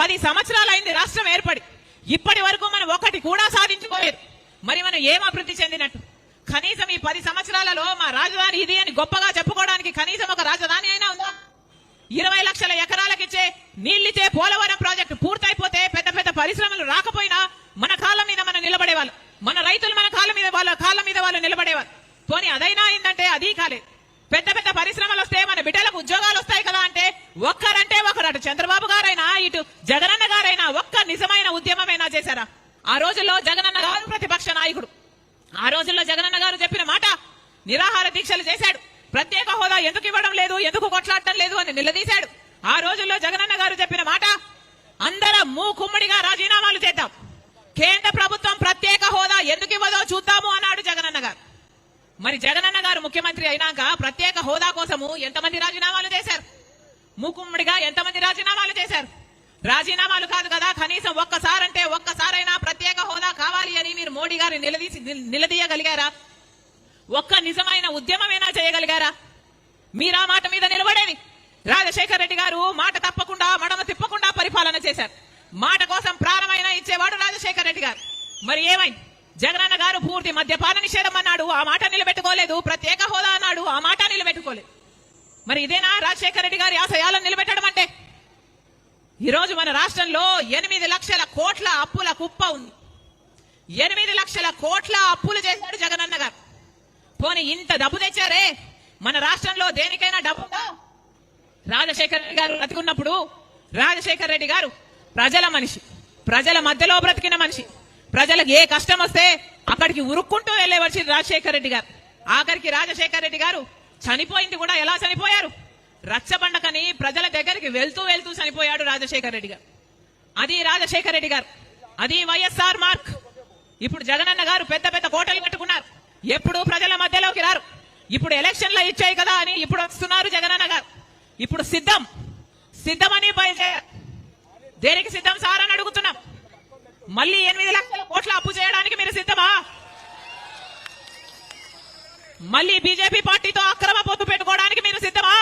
పది సంవత్సరాలైంది రాష్ట్రం ఏర్పడి. ఇప్పటి వరకు మనం ఒకటి కూడా సాధించుకోలేదు. మరి మనం ఏం అభివృద్ధి చెందినట్టు? కనీసం ఈ పది సంవత్సరాలలో మా రాజధాని ఇది అని గొప్పగా చెప్పుకోవడానికి కనీసం ఒక రాజధాని అయినా ఉందా? ఇరవై లక్షల ఎకరాలకిచ్చే నీళ్ళిచ్చే పోలవరం ప్రాజెక్టు పూర్తయిపోతే పెద్ద పెద్ద పరిశ్రమలు రాకపోయినా మన కాళ్ళ మీద మనం నిలబడేవాళ్ళు. మన రైతులు మన కాళ్ళ మీద వాళ్ళ కాళ్ళ మీద వాళ్ళు నిలబడేవాళ్ళు. పోనీ అదైనా అయిందంటే అది కాలేదు. పెద్ద పెద్ద పరిశ్రమలు వస్తే మన బిడ్డలకు ఉద్యోగాలు వస్తాయి కదా అంటే ఒక్కరంటే ఒకరు అటు చంద్రబాబు గారైనా ఇటు జగనన్న గారైనా ఒక్క నిజమైన ఉద్యమమైనా చేశారా? ఆ రోజుల్లో జగనన్న గారు ప్రతిపక్ష నాయకుడు. ఆ రోజుల్లో జగనన్న గారు చెప్పిన మాట నిరాహార దీక్షలు చేశాడు. ప్రత్యేక హోదా ఎందుకు ఇవ్వడం లేదు ఎందుకు కొట్లాడటం లేదు అని నిలదీశాడు. ఆ రోజుల్లో జగనన్న గారు చెప్పిన మాట అందరం మూకుమ్మడిగా రాజీనామాలు చేద్దాం. కేంద్ర ప్రభుత్వం ప్రత్యేక హోదా ఎందుకు ఇవ్వదో చూద్దాము అన్నాడు జగనన్న గారు. మరి జగనన్న గారు ముఖ్యమంత్రి అయినాక ప్రత్యేక హోదా కోసము ఎంతమంది రాజీనామాలు చేశారు? మూకుమ్మడిగా ఎంతమంది రాజీనామాలు చేశారు? రాజీనామాలు కాదు కదా కనీసం ఒక్కసారంటే ఒక్కసారైనా ప్రత్యేక హోదా కావాలి అని మీరు మోడీ గారిని నిలదీసి నిలదీయగలిగారా? ఒక్క నిజమైన ఉద్యమమైనా చేయగలిగారా? మీరా మాట మీద నిలబడేది? రాజశేఖర రెడ్డి గారు మాట తప్పకుండా మడమ తిప్పకుండా పరిపాలన చేశారు. మాట కోసం ప్రాణమైనా ఇచ్చేవాడు రాజశేఖర రెడ్డి గారు. మరి ఏమైంది? జగనన్న గారు పూర్తి మద్యపాన నిషేధం అన్నాడు. ఆ మాట నిలబెట్టుకోలేదు. ప్రత్యేక హోదా అన్నాడు. ఆ మాట నిలబెట్టుకోలేదు. మరి ఇదేనా రాజశేఖర రెడ్డి గారి ఆశయాలను నిలబెట్టడం అంటే? ఈరోజు మన రాష్ట్రంలో ఎనిమిది లక్షల కోట్ల అప్పుల కుప్ప ఉంది. ఎనిమిది లక్షల కోట్ల అప్పులు చేశాడు జగనన్న గారు. పోనీ ఇంత డబ్బు తెచ్చారే? మన రాష్ట్రంలో దేనికైనా డబ్బు రాజశేఖర రెడ్డి గారు బ్రతికున్నప్పుడు రాజశేఖర రెడ్డి గారు ప్రజల మనిషి. ప్రజల మధ్యలో బ్రతికిన మనిషి. ప్రజలకు ఏ కష్టం వస్తే అక్కడికి ఉరుక్కుంటూ వెళ్ళేవచ్చి రాజశేఖర రెడ్డి గారు. ఆఖరికి రాజశేఖర రెడ్డి గారు చనిపోయింది కూడా ఎలా చనిపోయారు? రచ్చబండకని ప్రజల దగ్గరికి వెళ్తూ వెళ్తూ చనిపోయాడు రాజశేఖర రెడ్డి గారు. అది రాజశేఖర రెడ్డి గారు. అది వైఎస్ఆర్ మార్క్. ఇప్పుడు జగనన్న గారు పెద్ద పెద్ద కోటలు కట్టుకున్నారు. ఎప్పుడు ప్రజల మధ్యలోకి రారు. ఇప్పుడు ఎలక్షన్లు ఇచ్చాయి కదా అని ఇప్పుడు వస్తున్నారు జగనన్న గారు. ఇప్పుడు సిద్ధం. సిద్ధమని బయలుదేరారు. దేనికి సిద్ధం సార్ అని మళ్ళీ ఎనిమిది లక్షల కోట్ల అప్పు చేయడానికి మీరు సిద్ధమా? మళ్ళీ బీజేపీ పార్టీతో అక్రమ పొత్తు పెట్టుకోవడానికి మీరు సిద్ధమా?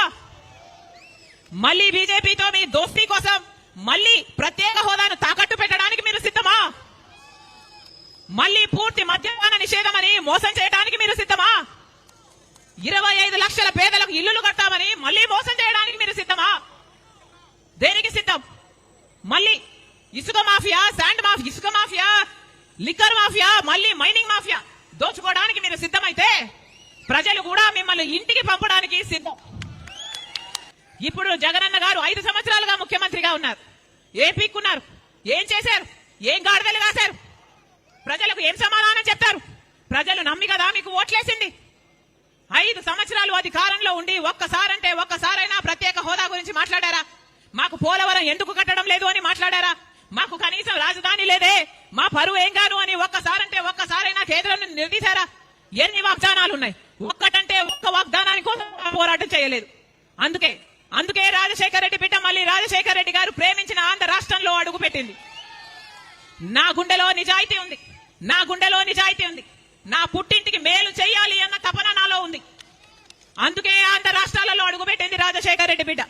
మళ్ళీ బీజేపీతో మీ దోస్తీ కోసం మళ్ళీ ప్రత్యేక హోదాను తాకట్టు పెట్టడానికి మీరు సిద్ధమా? మళ్ళీ పూర్తి మద్యపాన నిషేధం అని మోసం చేయడానికి మీరు సిద్ధమా? ఇరవై ఐదు లక్షల పేదలకు ఇల్లులు కట్టామని మళ్ళీ మోసం చేయడానికి మీరు సిద్ధమా? దేనికి సిద్ధం? మళ్ళీ ఇసుక మాఫియా శాండ్ మాఫియా ఇసుక మాఫియా లిక్కర్ మాఫియా మళ్ళీ మైనింగ్ మాఫియా దోచుకోవడానికి మీరు సిద్ధమైతే ప్రజలు కూడా మిమ్మల్ని ఇంటికి పంపడానికి సిద్ధం. ఇప్పుడు జగనన్న గారు ఐదు సంవత్సరాలుగా ముఖ్యమంత్రిగా ఉన్నారు. ఏం పీక్కున్నారు? ఏం చేశారు? ఏం గాడిదలు కాశారు? ప్రజలకు ఏం సమాధానం చెప్తారు? ప్రజలు నమ్మి కదా మీకు ఓట్లేసింది? ఐదు సంవత్సరాలు అధికారంలో ఉండి ఒక్కసారంటే ఒక్కసారైనా ప్రత్యేక హోదా గురించి మాట్లాడారా? మాకు పోలవరం ఎందుకు కట్టడం లేదు అని మాట్లాడారా? మాకు కనీసం రాజధాని లేదే. మా పరువు ఏం కాను అని ఒక్కసారంటే ఒక్కసారైనా కేంద్రం నిలదీశారా ఎన్ని వాగ్దానాలు ఉన్నాయి ఒక్కటంటే ఒక్క వాగ్దానానికి కోసం పోరాటం చేయలేదు. అందుకే అందుకే రాజశేఖర రెడ్డి బిడ్డ మళ్ళీ రాజశేఖర రెడ్డి గారు ప్రేమించిన ఆంధ్ర రాష్ట్రంలో అడుగు పెట్టింది. నా గుండెలో నిజాయితీ ఉంది. నా గుండెలో నిజాయితీ ఉంది. నా పుట్టింటికి మేలు చేయాలి అన్న తపన నాలో ఉంది. అందుకే ఆంధ్ర రాష్ట్రాలలో అడుగుపెట్టింది రాజశేఖర రెడ్డి బిడ్డ.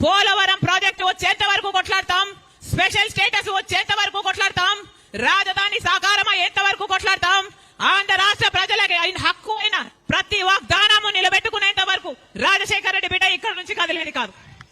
పోలవరం ప్రాజెక్టు వచ్చేంత వరకు కొట్లాడతాం. స్పెషల్ స్టేటస్ వచ్చేంత వరకు కొట్లాడతాం. రాజధాని సాకారం అయ్యేంత వరకు కొట్లాడతాం. ఆంధ్ర రాష్ట్ర ప్రజలకి అయిన హక్కు అయిన ప్రతి వాగ్దానము నిలబెట్టుకునేంత వరకు రాజశేఖర రెడ్డి బిడ్డ ఇక్కడ నుంచి కదిలేది కాదు.